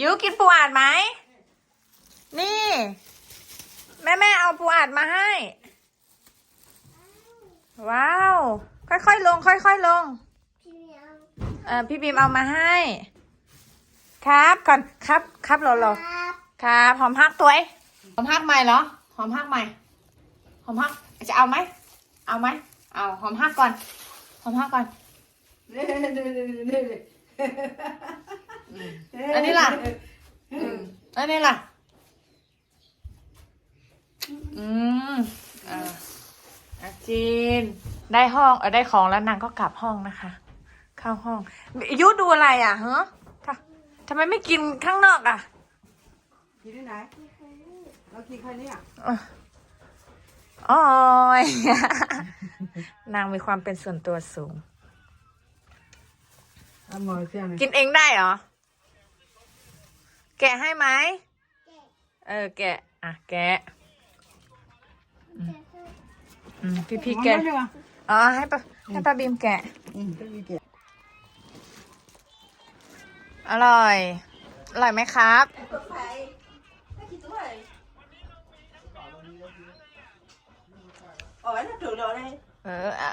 ยูกินปูอัดไหม นี่ แม่แม่เอาปูอัดมาให้ ว้าว ค่อยๆลง ค่อยๆลง เออพี่บีมเอามาให้ ครับก่อนครับ ครับโลโลครับหอมฮักตัวเองหอมฮักใหม่เหรอหอมฮักใหม่หอมฮักจะเอาไหมเอาไหมเอาหอมฮักก่อนหอมฮักก่อน อันนี้ล่ะ อืมอันนี้ล่ะ อืม อ่าอาจีน ได้ห้องเออได้ของแล้วนางก็กลับห้องนะคะ เข้าห้องยุดูอะไรอะฮะทำทำไมไม่กินข้างนอกอะ กินที่ไหนเรากินแค่นี้อะโอ้ยนางมีความเป็นส่วนตัวสูงอร่อยเสียเลยกินเองได้เหรอ แกะให้ไหมเออแกะ อะแกะอืมพี่พี่ๆแกะมันไม่ได้ว่ะอ๋อให้ปะให้ป้าบีมแกะอืมต้องมีเกล็ดอร่อย อร่อยไหมครับ Ủa nó trường đồ đây เออเอา